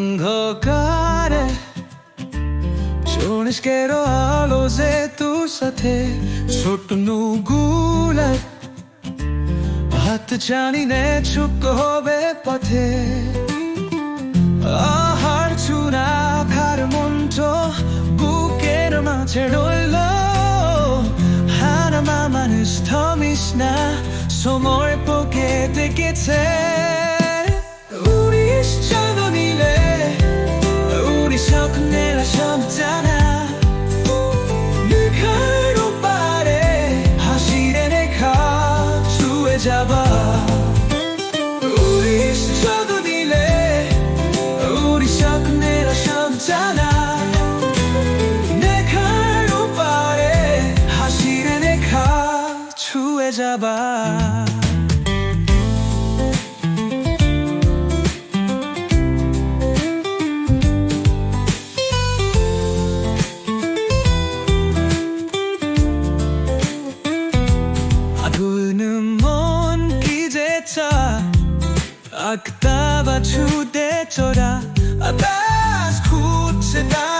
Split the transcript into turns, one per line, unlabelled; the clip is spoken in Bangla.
অন্ধকারে cielo alo যে তু সাথে সুটনু nugula হাত জানি নে চুপ হবে পথে। আহার চুরা খার মন্ট বুকের মাঝে রইল। হার মামানুষ থামিস না সময় পোকে দেখেছে 잡아. 우리 스쳐도 니네 우리 섞은 내라 섞잖아. 내 칼로 발에 하실에 내 가추에 잡아. Октава чудечора, а та скучена